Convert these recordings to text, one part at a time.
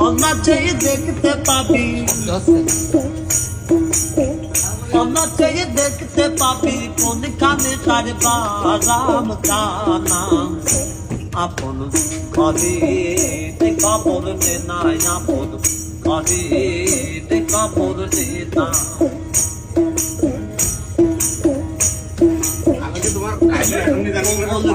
অনাচেই দেখতে পাবি। অনাচেই দেখতে পাবি। কোনখানে তার বারাম জানা? আপন কবি কাপড় নে নাই আপন কবি কাপড় নে না তোমার আইলে এখন জানো না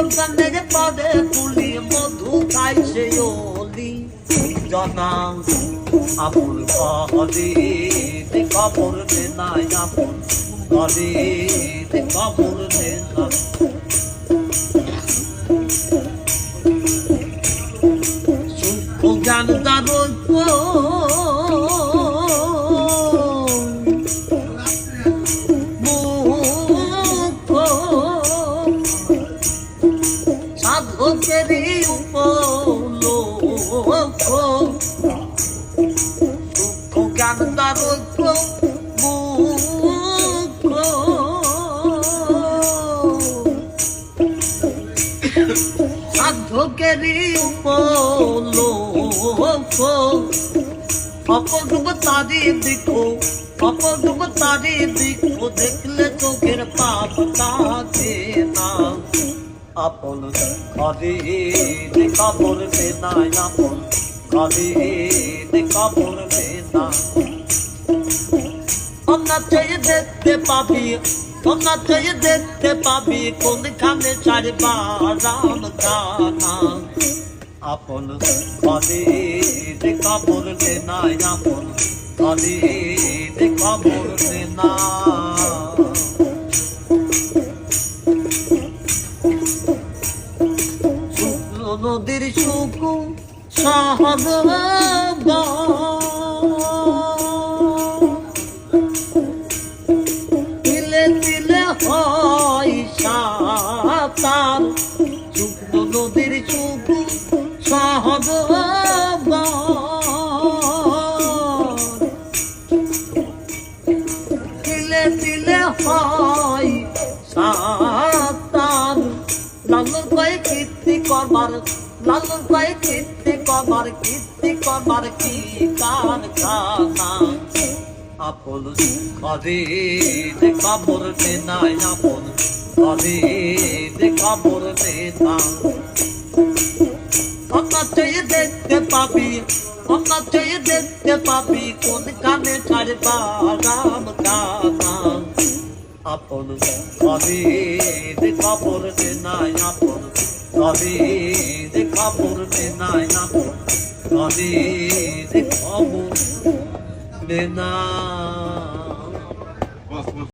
কোন কানের পদে তুলি মধু খাইছে ওলি জনা আপন কহরে তে কবর নে নাই আপন কবর মুখ সাধকেরই অপরূপ তারি দেখো অপরূপ তারি দেখো দেখলে চোখের পাপ কাছে কাপড় কাপড় নে না দেখতে পাবি আমরা চেয়ে দেখতে পাবি কোনখানে চারবা রাম গানা আপন ঘরে কাপড় নে না আপন ঘরে কাপড় নে না নদীর শুকু সাহদ তিলে হয় সাতার। লালন কয়ে কীর্তি করবার লালন কয়ে কীর্তি করবার কীর্তি করবার কি কার খানা আপন ঘরে কাপড় নে নাই আপন ঘরে কাপড় নে না। আমরা চেয়ে দেখতে পাবি আমরা চেয়ে দেখতে পাবি, কোন কানে ছাড়বা রাম গানা। আপন ঘরে কাপড় নে নাই আপন ঘরে কাপড় নে নাই আপন ঘরে কাপড় নে না